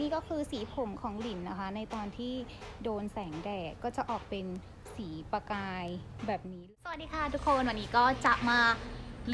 นี่ก็คือสีผมของหลินนะคะ ในตอนที่โดนแสงแดดก็จะออกเป็นสีประกายแบบนี้ สวัสดีค่ะทุกคนวันนี้ก็จะมา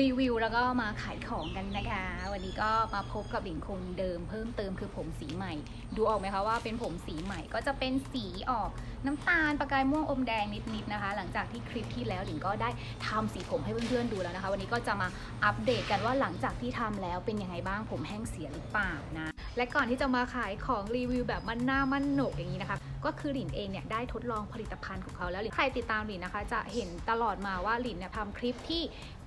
รีวิวแล้วก็มาขายของกันนะคะ วันนี้ก็มาพบกับหลินคงเดิมเพิ่มเติมคือผมสีใหม่ ดูออกไหมคะว่าเป็นผมสีใหม่ก็จะเป็นสีออกน้ำตาลประกายม่วงอมแดงนิดๆนะคะ หลังจากที่คลิปที่แล้วหลินก็ได้ทำสีผมให้เพื่อนๆดูแล้วนะคะ วันนี้ก็จะมาอัปเดตกันว่าหลังจากที่ทำแล้วเป็นยังไงบ้างผมแห้งเสียหรือเปล่านะและก่อนที่จะมาขายของรีวิวแบบมันหน้ามันหนกอย่างนี้นะคะ ก็คือหลินเองเนี่ยได้ทดลองผลิตภัณฑ์ของเขาแล้วใครติดตามหลินนะคะ จะเห็นตลอดมาว่าหลินเนี่ยทำคลิปที่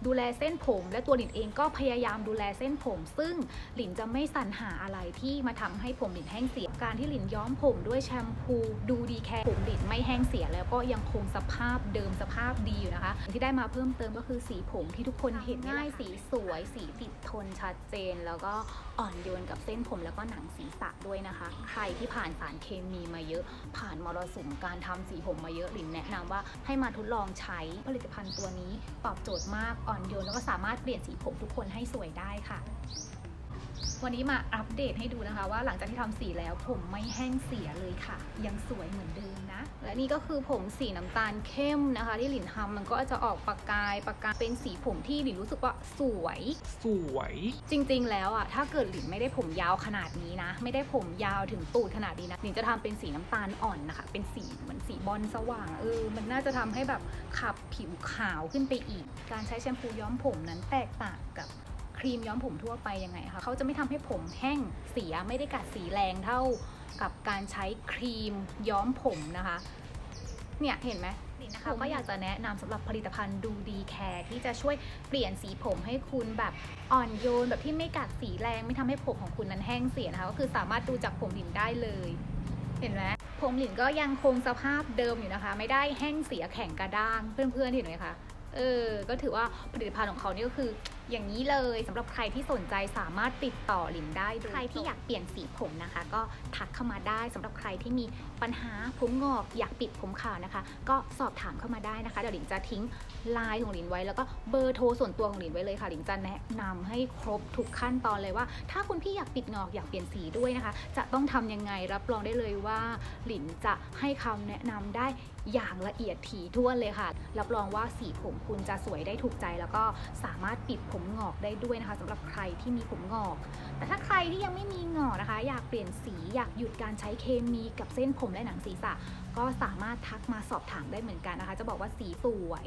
ดูแลเส้นผม และตัวหลินเองก็พยายามดูแลเส้นผม ซึ่งหลินจะไม่สรรหาอะไรที่มาทำให้ผมหลินแห้งเสีย การที่หลินย้อมผมด้วยแชมพูดูดีแคร์ผมหลินไม่แห้งเสีย แล้วก็ยังคงสภาพเดิมสภาพดีอยู่นะคะ ที่ได้มาเพิ่มเติมก็คือสีผมที่ทุกคนเห็นง่ายสีสวย สีติดทนชัดเจน แล้วก็อ่อนโยนกับเส้นผมแล้วก็หนังศีรษะด้วยนะคะ ใครที่ผ่านสารเคมีมาเยอะผ่านมรสุมการทำสีผมมาเยอะหลินแนะนำว่าให้มาทดลองใช้ผลิตภัณฑ์ตัวนี้ ตอบโจทย์มากอ่อนโยนแล้วก็สามารถเปลี่ยนสีผมทุกคนให้สวยได้ค่ะ วันนี้มาอัปเดตให้ดูนะคะ ว่าหลังจากที่ทำสีแล้วผมไม่แห้งเสียเลยค่ะ ยังสวยเหมือนเดิมนะ และนี่ก็คือผมสีน้ำตาลเข้มนะคะ ที่หลินทำมันก็จะออกประกายประกายเป็นสีผมที่หลินรู้สึกว่าสวย สวย จริงๆ แล้วอะถ้าเกิดหลินไม่ได้ผมยาวขนาดนี้นะ ไม่ได้ผมยาวถึงตูดขนาดนี้นะหลินจะทำเป็นสีน้ำตาลอ่อนนะคะ เป็นสีเหมือนสีบอลสว่างเออมันน่าจะทำให้แบบขับผิวขาวขึ้นไปอีก การใช้แชมพูย้อมผมนั้นแตกต่างกับ ครีมย้อมผมทั่วไปยังไงคะเขาจะไม่ทำให้ผมแห้งเสียไม่ได้กัดสีแรงเท่ากับการใช้ครีมย้อมผมนะคะ เนี่ยเห็นไหมนี่นะคะก็อยากจะแนะนำสำหรับผลิตภัณฑ์ดูดีแคร์ที่จะช่วยเปลี่ยนสีผมให้คุณแบบอ่อนโยนแบบที่ไม่กัดสีแรงไม่ทำให้ผมของคุณนั้นแห้งเสียนะคะก็คือสามารถดูจากผมหลินได้เลย เห็นไหมผมหลินก็ยังคงสภาพเดิมอยู่นะคะ ไม่ได้แห้งเสียแข็งกระด้างเพื่อนๆเห็นไหมคะเออก็ถือว่าผลิตภัณฑ์ของเขานี่ก็คือ อย่างนี้เลยสำหรับใครที่สนใจสามารถติดต่อหลินได้ดใครที่อยากเปลี่ยนสีผมนะคะ ก็ทักเข้ามาได้สำหรับใครที่มีปัญหาผมงอกอยากปิดผมขาวนะคะ ก็สอบถามเข้ามาได้นะคะเดี๋ยวหลินจะทิ้งไลน์ของหลินไว้ แล้วก็เบอร์โทรส่วนตัวของหลินไว้เลยค่ะหลินจะแนะนำให้ครบทุกขั้นตอนเลยว่า ถ้าคุณพี่อยากปิดงอกอยากเปลี่ยนสีด้วยนะคะ จะต้องทำยังไงรับรองได้เลยว่าหลินจะให้คำแนะนำได้อย่างละเอียดถี่ถ้วนเลยค่ะ รับรองว่าสีผมคุณจะสวยได้ถูกใจแล้วก็สามารถปิดผมมงอกได้ด้วยนะคะสำหรับใครที่มีผมงอก แต่ถ้าใครที่ยังไม่มีงอกนะคะ อยากเปลี่ยนสีอยากหยุดการใช้เคมีกับเส้นผมและหนังศีรษะ ก็สามารถทักมาสอบถามได้เหมือนกันนะคะ จะบอกว่าสีสวย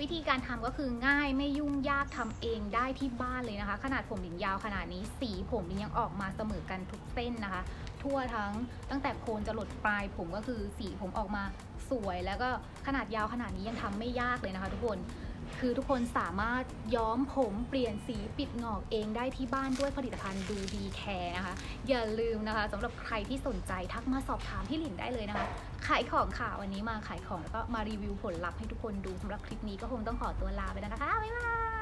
วิธีการทำก็คือง่ายไม่ยุ่งยากทำเองได้ที่บ้านเลยนะคะ ขนาดผมหลินยาวขนาดนี้สีผมหลินยังออกมาเสมอกันทุกเส้นนะคะ ทั่วทั้งตั้งแต่โคนจะหลดปลายผมก็คือสีผมออกมาสวยแล้วก็ขนาดยาวขนาดนี้ยังทำไม่ยากเลยนะคะ ทุกคน คือทุกคนสามารถย้อมผมเปลี่ยนสีปิดงอกเองได้ที่บ้านด้วยผลิตภัณฑ์ดูดีแคร์นะคะ อย่าลืมนะคะสำหรับใครที่สนใจทักมาสอบถามพี่หลินได้เลยนะคะ ขายของค่ะวันนี้มาขายของแล้วก็มารีวิวผลลัพธ์ให้ทุกคนดูสำหรับคลิปนี้ก็คงต้องขอตัวลาไปแล้วนะคะ บ๊ายบาย